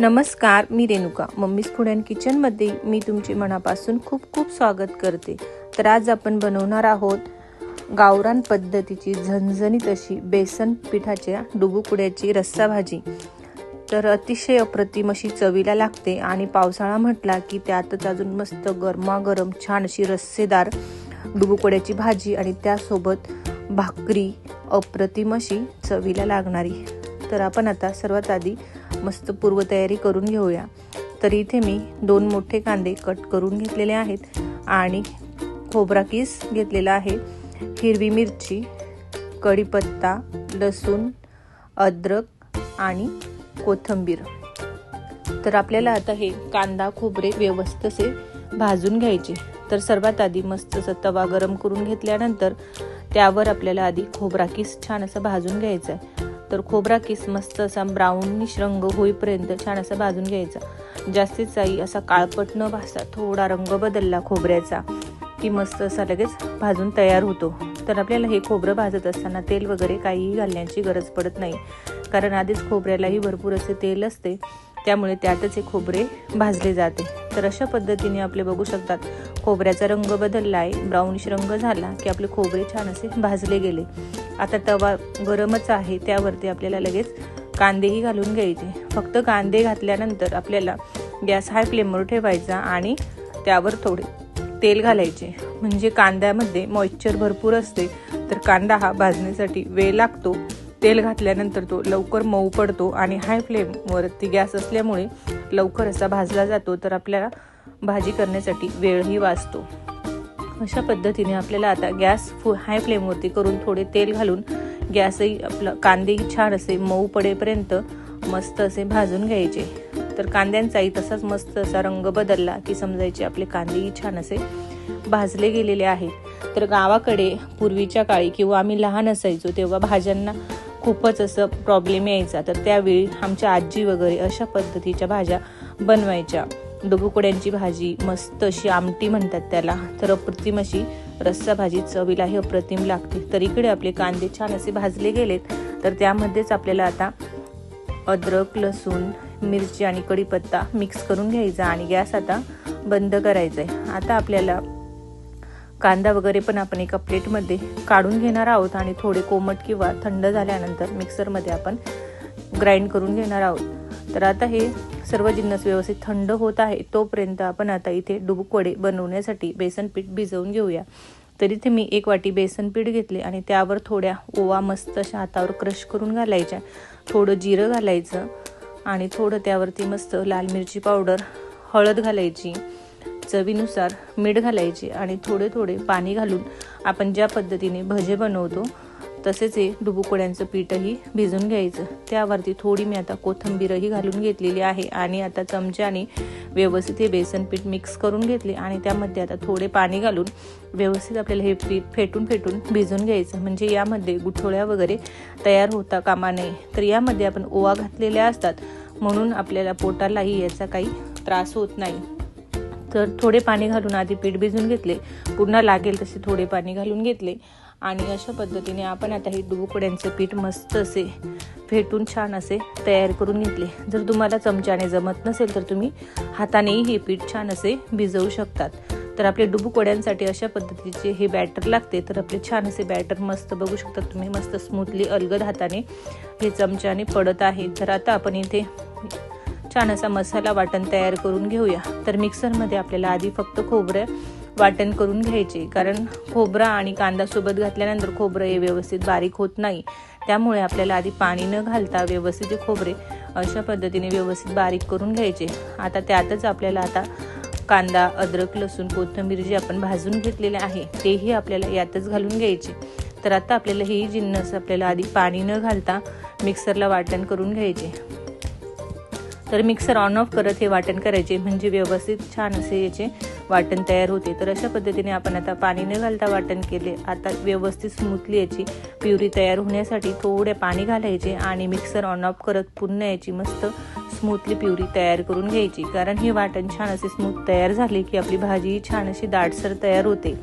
नमस्कार मी Renuka. Mummy's food and किचनमध्ये मी तुमचे मनापासून खूप खूप स्वागत करते. तर आज आपण बनवणार आहोत गावरान पद्धतीची झणझणीत अशी बेसन पिठाच्या डुबुकुड्याची रस्सा भाजी. तर अतिशय अप्रतिम अशी चवीला लागते आणि पावसाळा म्हटला की त्यातच अजून मस्त गरमागरम छान अशी रस्सेदार डुबुकुड्याची भाजी आणि त्यासोबत भाकरी अप्रतिम अशी चवीला लागणारी. तर आपण आता सर्वात आधी मस्त पूर्वतयारी करून घेऊया. तर इथे मी दोन मोठे कांदे कट करून घेतलेले आहेत आणि खोबरा किस घेतलेला आहे. हिरवी मिरची कढीपत्ता लसूण अद्रक आणि कोथंबीर. तर आपल्याला आता हे कांदा खोबरे व्यवस्थित असे भाजून घ्यायचे. तर सर्वात आधी मस्त असं तवा गरम करून घेतल्यानंतर त्यावर आपल्याला आधी खोबरा किस छान असं भाजून घ्यायचं आहे. तर खोबरा किस मस्त असा ब्राऊनिश रंग होईपर्यंत छान असा भाजून घ्यायचा. जास्तीत जाई असा काळपट न भासता थोडा रंग बदलला खोबऱ्याचा की मस्त असा लगेच भाजून तयार होतो. तर आपल्याला हे खोबरं भाजत असताना तेल वगैरे काहीही घालण्याची गरज पडत नाही. कारण आधीच खोबऱ्यालाही भरपूर असे तेल असते. त्यामुळे त्यातच हे खोबरे भाजले जाते. तर अशा पद्धतीने आपले बघू शकतात खोबऱ्याचा रंग बदलला आहे ब्राऊनिश रंग झाला की आपले खोबरे छान असे भाजले गेले. आता तवा गरमच आहे त्यावरती आपल्याला लगेच कांदेही घालून घ्यायचे. फक्त कांदे घातल्यानंतर आपल्याला गॅस हाय फ्लेमवर ठेवायचा आणि त्यावर थोडे तेल घालायचे. म्हणजे कांद्यामध्ये मॉइश्चर भरपूर असते तर कांदा हा भाजण्यासाठी वेळ लागतो. तेल घातल्यानंतर तो लवकर मऊ पडतो आणि हाय फ्लेमवरती गॅस असल्यामुळे लवकर असा भाजला जातो तर आपल्याला भाजी करण्यासाठी वेळही वाचतो. अशा पद्धतीने आपल्याला आता गॅस फु हाय फ्लेमवरती करून थोडे तेल घालून गॅसही आपलं कांदेही छान असे मऊ पडेपर्यंत मस्त असे भाजून घ्यायचे. तर कांद्यांचाही तसाच मस्त असा रंग बदलला की समजायचे आपले कांदेही छान असे भाजले गेलेले आहेत. तर गावाकडे पूर्वीच्या काळी किंवा आम्ही लहान असायचो तेव्हा भाज्यांना खूपच असं प्रॉब्लेम यायचा. तर त्यावेळी आमच्या आजी वगैरे अशा पद्धतीच्या भाज्या बनवायच्या. डुबुकुड्यांची भाजी मस्त अशी आमटी म्हणतात त्याला. तर अप्रतिम अशी रस्सा भाजी चवीला हे अप्रतिम लागते. तर इकडे आपले कांदे छान असे भाजले गेलेत. तर त्यामध्येच आपल्याला आता अद्रक लसूण मिरची आणि कढीपत्ता मिक्स करून घ्यायचा आणि गॅस आता बंद करायचा आहे आता आपल्याला कांदा वगैरे पण आपण एका प्लेटमध्ये काढून घेणार आहोत आणि थोडे कोमट किंवा थंड झाल्यानंतर मिक्सरमध्ये आपण ग्राइंड करून घेणार आहोत. तर आता हे सर्व जिन्नस व्यवस्थित थंड होत आहे तोपर्यंत आपण आता इथे डुबुक बनवण्यासाठी बेसन पीठ भिजवून घेऊया. तर इथे मी एक वाटी बेसन पीठ घेतले आणि त्यावर थोड्या ओवा मस्त अशा हातावर क्रश करून घालायच्या. थोडं जिरं घालायचं आणि थोडं त्यावरती मस्त लाल मिरची पावडर हळद घालायची. चवीनुसार मीठ घालायचे आणि थोडे थोडे पाणी घालून आपण ज्या पद्धतीने भजे बनवतो तसेच हे डुबुकोड्यांचं पीठही भिजून घ्यायचं. त्यावरती थोडी मी आता कोथंबीरही घालून घेतलेली आहे आणि आता चमच्याने व्यवस्थित हे बेसन पीठ मिक्स करून घेतले आणि त्यामध्ये आता थोडे पाणी घालून व्यवस्थित आपल्याला हे पीठ फेटून फेटून भिजून घ्यायचं. म्हणजे यामध्ये गुठोळ्या वगैरे तयार होता कामा नये. तर यामध्ये आपण ओवा घातलेल्या असतात म्हणून आपल्याला पोटालाही याचा काही त्रास होत नाही. तर थोडे पाणी घालून आधी पीठ भिजून घेतले. पुन्हा लागेल तसे थोडे पाणी घालून घेतले. आणि अशा पद्धतीने आपण आता हे डुबुकड्यांचं पीठ मस्त असे फेटून छान असे तयार करून घेतले. जर तुम्हाला चमच्याने जमत नसेल तर तुम्ही हातानेही हे पीठ छान असे भिजवू शकतात. तर आपले डुबुकवड्यांसाठी अशा पद्धतीचे हे बॅटर लागते तर आपले छान असे बॅटर मस्त बघू शकता तुम्ही. मस्त स्मूथली अलगद हाताने हे चमच्याने पडत आहे. तर आता आपण इथे छान असा मसाला वाटण तयार करून घेऊया. तर मिक्सरमध्ये आपल्याला आधी फक्त खोबरं वाटण करून घ्यायचे. कारण खोबरा आणि कांदा सोबत घातल्यानंतर खोबरं हे व्यवस्थित बारीक होत नाही. त्यामुळे आपल्याला आधी पाणी न घालता व्यवस्थित खोबरे अशा पद्धतीने व्यवस्थित बारीक करून घ्यायचे. आता त्यातच आपल्याला आता कांदा अद्रक लसूण कोथिंबीर जे आपण भाजून घेतलेले आहे तेही आपल्याला यातच घालून घ्यायचे. तर आता आपल्याला ही जिन्नस आपल्याला आधी पाणी न घालता मिक्सरला वाटण करून घ्यायचे. तर मिक्सर ऑन ऑफ करत हे वाटण करायचे. म्हणजे व्यवस्थित छान असे याचे वाटण तयार होते. तर अशा पद्धतीने आपण आता पाणी न घालता वाटण केले. आता व्यवस्थित स्मूथली याची प्युरी तयार होण्यासाठी थोडे पाणी घालायचे आणि मिक्सर ऑन ऑफ करत पुन्हा याची मस्त स्मूथली प्युरी तयार करून घ्यायची. कारण हे वाटण छान असे स्मूथ तयार झाले की आपली भाजी छान अशी दाटसर तयार होते.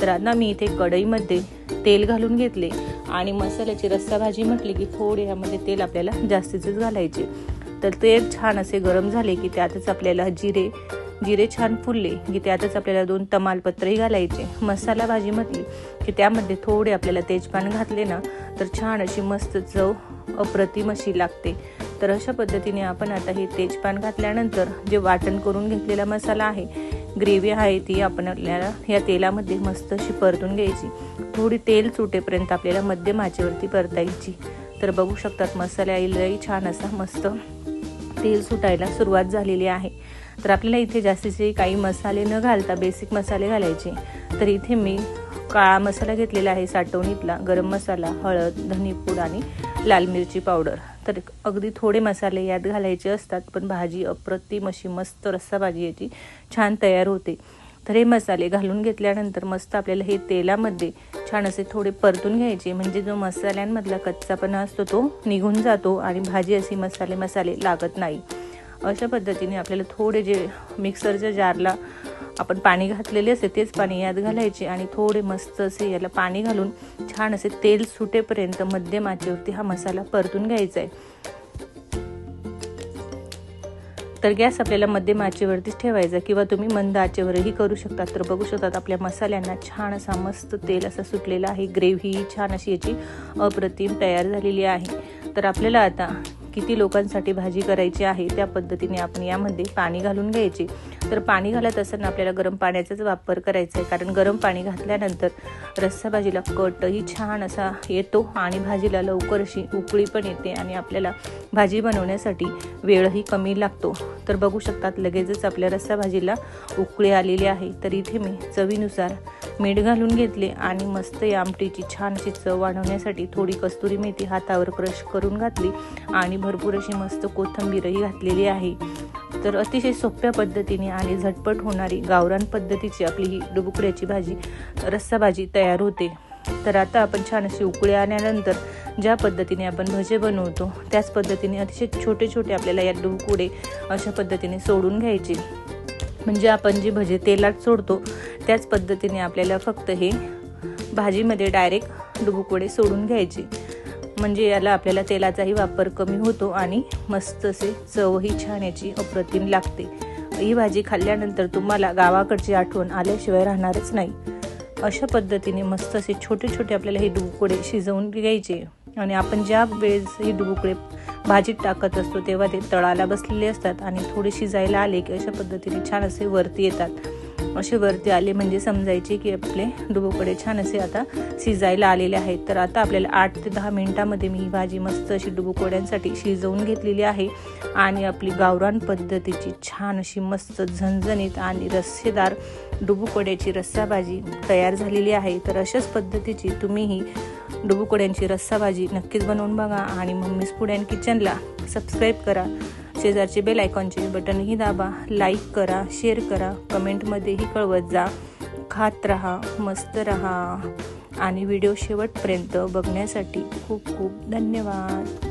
तर आता मी इथे कढईमध्ये तेल घालून घेतले. आणि मसाल्याची रस्सा भाजी म्हटली की थोडे ह्यामध्ये तेल आपल्याला जास्तीचेच घालायचे. तर ते छान असे गरम झाले की त्यातच आपल्याला जिरे जिरे छान फुलले की त्यातच आपल्याला दोन तमालपत्रही घालायचे. मसाला भाजी म्हटली की त्यामध्ये थोडे आपल्याला तेजपान घातले ना तर छान अशी मस्त चव अप्रतिम अशी लागते. तर अशा पद्धतीने आपण आता हे तेजपान घातल्यानंतर जे वाटण करून घेतलेला मसाला आहे ग्रेव्ही आहे ती आपण आपल्याला या तेलामध्ये मस्त अशी परतून घ्यायची. थोडी तेल सुटेपर्यंत आपल्याला मध्यम आचेवरती परतायची. तर बघू शकतात मसाल्यालाही छान असा मस्त तेल सुटायला सुरुवात झालेली आहे. तर आपल्याला इथे जास्तीचे काही मसाले न घालता बेसिक मसाले घालायचे. तर इथे मी काळा मसाला घेतलेला आहे साठवणीतला. गरम मसाला हळद धनीपूड आणि लाल मिरची पावडर तर अगदी थोडे मसाले यात घालायचे असतात पण भाजी अप्रतिम अशी मस्त रस्सा भाजी याची छान तयार होते. तर हे मसाले घालून घेतल्यानंतर मस्त आपल्याला हे तेलामध्ये छान असे थोडे परतून घ्यायचे. म्हणजे जो मसाल्यांमधला कच्चापणा असतो तो निघून जातो आणि भाजी अशी मसाले मसाले लागत नाही. अशा पद्धतीने आपल्याला थोडे जे मिक्सरच्या जारला आपण पाणी घातलेले असते तेच पाणी यात घालायचे आणि थोडे मस्त असे याला पाणी घालून छान असे तेल सुटेपर्यंत मध्यम आचेवरती हा मसाला परतून घ्यायचा आहे तर गॅस आपल्याला मध्यम आचेवरतीच ठेवायचा किंवा तुम्ही मंद आचेवरही करू शकता. तर बघू शकतात आपल्या मसाल्यांना छान असा मस्त तेल असा सुटलेला आहे. ग्रेव्ही छान अशी याची अप्रतिम तयार झालेली आहे. तर आपल्याला आता किती लोकांसाठी भाजी करायची आहे त्या पद्धतीने आपण यामध्ये पाणी घालून घ्यायचे. तर पाणी घालत असताना आपल्याला गरम पाण्याचाच वापर करायचा आहे. कारण गरम पाणी घातल्यानंतर रस्सा भाजीला कटही छान असा येतो आणि भाजीला लवकर अशी उकळी पण येते आणि आपल्याला भाजी बनवण्यासाठी वेळही कमी लागतो. तर बघू शकतात लगेचच आपल्या रस्सा भाजीला उकळी आलेली आहे. तर इथे मी चवीनुसार मीठ घालून घेतले आणि मस्त या आमटीची छान अशी चव वाढवण्यासाठी थोडी कस्तुरी मेथी हातावर क्रश करून घातली आणि भरपूर अशी मस्त कोथंबीरही घातलेली आहे. तर अतिशय सोप्या पद्धतीने आणि झटपट होणारी गावरान पद्धतीची आपली ही डुबुकड्याची भाजी रस्सा भाजी तयार होते. तर आता आपण छान अशी उकळी आणल्यानंतर ज्या पद्धतीने आपण भजे बनवतो त्याच पद्धतीने अतिशय छोटे छोटे आपल्याला या डुबुकुडे अशा पद्धतीने सोडून घ्यायचे. म्हणजे आपण जे भजे तेलात सोडतो त्याच पद्धतीने आपल्याला फक्त हे भाजीमध्ये डायरेक्ट डुबुकुडे सोडून घ्यायचे. म्हणजे याला आपल्याला तेलाचाही वापर कमी होतो आणि मस्त असे चवही छान याची अप्रतिम लागते. ही भाजी खाल्ल्यानंतर तुम्हाला गावाकडची आठवण आल्याशिवाय राहणारच नाही. अशा पद्धतीने मस्त असे छोटे छोटे आपल्याला हे डुबुकडे शिजवून घ्यायचे आणि आपण ज्या वेळेस हे डुबुकडे भाजीत टाकत असतो तेव्हा ते तळाला बसलेले असतात आणि थोडे शिजायला आले की अशा पद्धतीने छान असे वरती येतात. असे वरती आले म्हणजे समजायचे की आपले डुबोकडे छान असे आता शिजायला आलेले आहेत. तर आता आपल्याला आठ ते दहा मिनिटामध्ये मी ही भाजी मस्त अशी डुबोकोड्यांसाठी शिजवून घेतलेली आहे. आणि आपली गावरान पद्धतीची छान अशी मस्त झणझणीत आणि रस्सेदार डुबुकोड्याची रस्सा भाजी तयार झालेली आहे. तर अशाच पद्धतीची तुम्ही ही डुबुकोड्यांची रस्सा भाजी नक्कीच बनवून बघा आणि मम्मीज पुड्यान किचनला सबस्क्राईब करा. शेजारचे बेल आयकॉनचे बटनही दाबा लाईक करा शेअर करा कमेंटमध्येही कळवत जा. खात रहा मस्त रहा. आणि व्हिडिओ शेवटपर्यंत बघण्यासाठी खूप खूप धन्यवाद.